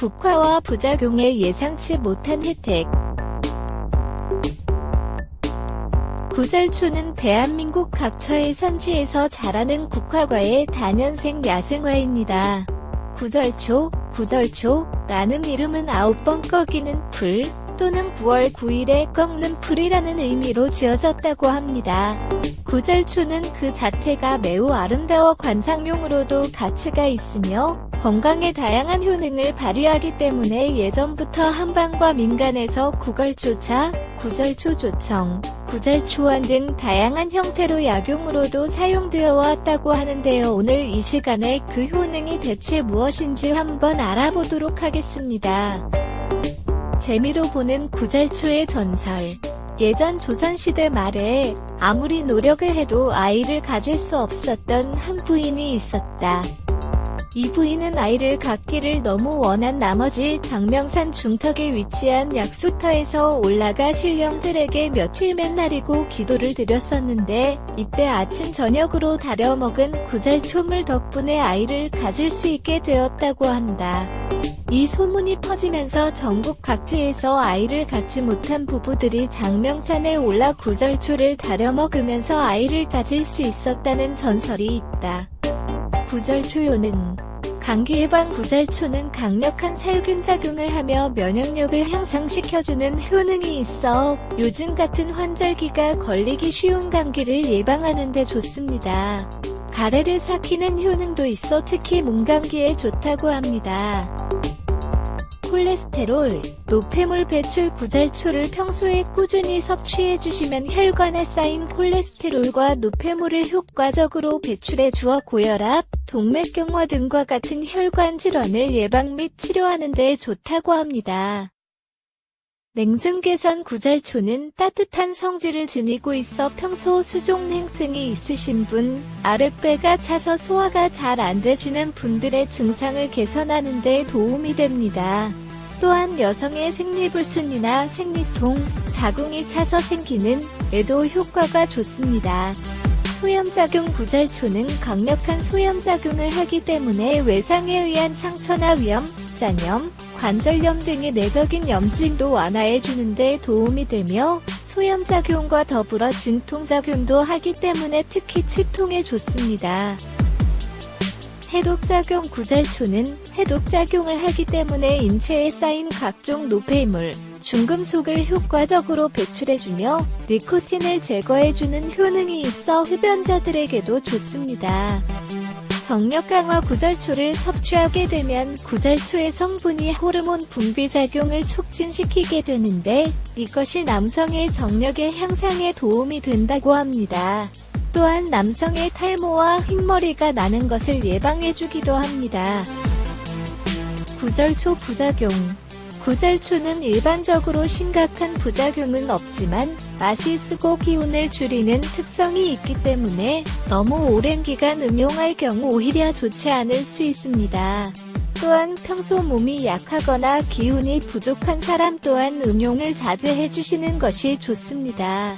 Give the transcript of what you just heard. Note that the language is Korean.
국화와 부작용의 예상치 못한 혜택. 구절초는 대한민국 각처의 산지에서 자라는 국화과의 단연생 야생화입니다. 구절초, 구절초라는 이름은 아홉 번 꺾이는 풀 또는 9월 9일에 꺾는 풀이라는 의미로 지어졌다고 합니다. 구절초는 그 자태가 매우 아름다워 관상용으로도 가치가 있으며 건강에 다양한 효능을 발휘하기 때문에 예전부터 한방과 민간에서 구걸초차, 구절초 조청, 구절초원 등 다양한 형태로 약용으로도 사용되어 왔다고 하는데요. 오늘 이 시간에 그 효능이 대체 무엇인지 한번 알아보도록 하겠습니다. 재미로 보는 구절초의 전설. 예전 조선시대 말에 아무리 노력을 해도 아이를 가질 수 없었던 한 부인이 있었다. 이 부인은 아이를 갖기를 너무 원한 나머지 장명산 중턱에 위치한 약수터에서 올라가 신령들에게 며칠 맨날이고 기도를 드렸었는데 이때 아침 저녁으로 다려 먹은 구절초물 덕분에 아이를 가질 수 있게 되었다고 한다. 이 소문이 퍼지면서 전국 각지에서 아이를 갖지 못한 부부들이 장명산에 올라 구절초를 다려 먹으면서 아이를 가질 수 있었다는 전설이 있다. 구절초효능 감기 예방 구절초는 강력한 살균 작용을 하며 면역력을 향상시켜주는 효능이 있어 요즘 같은 환절기가 걸리기 쉬운 감기를 예방하는 데 좋습니다. 가래를 삭히는 효능도 있어 특히 몸감기에 좋다고 합니다. 콜레스테롤, 노폐물 배출 구절초를 평소에 꾸준히 섭취해주시면 혈관에 쌓인 콜레스테롤과 노폐물을 효과적으로 배출해 주어 고혈압, 동맥경화 등과 같은 혈관 질환을 예방 및 치료하는 데 좋다고 합니다. 냉증 개선 구절초는 따뜻한 성질을 지니고 있어 평소 수족냉증이 있으신 분, 아랫배가 차서 소화가 잘 안 되시는 분들의 증상을 개선하는 데 도움이 됩니다. 또한 여성의 생리불순이나 생리통, 자궁이 차서 생기는 에도 효과가 좋습니다. 소염작용 구절초는 강력한 소염작용을 하기 때문에 외상에 의한 상처나 위염, 잔염, 관절염 등의 내적인 염증도 완화해주는데 도움이 되며 소염작용과 더불어 진통작용도 하기 때문에 특히 치통에 좋습니다. 해독작용 구절초는 해독작용을 하기 때문에 인체에 쌓인 각종 노폐물, 중금속을 효과적으로 배출해주며 니코틴을 제거해주는 효능이 있어 흡연자들에게도 좋습니다. 정력 강화 구절초를 섭취하게 되면 구절초의 성분이 호르몬 분비 작용을 촉진시키게 되는데 이것이 남성의 정력의 향상에 도움이 된다고 합니다. 또한 남성의 탈모와 흰머리가 나는 것을 예방해주기도 합니다. 구절초 부작용 구절초는 일반적으로 심각한 부작용은 없지만 맛이 쓰고 기운을 줄이는 특성이 있기 때문에 너무 오랜 기간 음용할 경우 오히려 좋지 않을 수 있습니다. 또한 평소 몸이 약하거나 기운이 부족한 사람 또한 음용을 자제해 주시는 것이 좋습니다.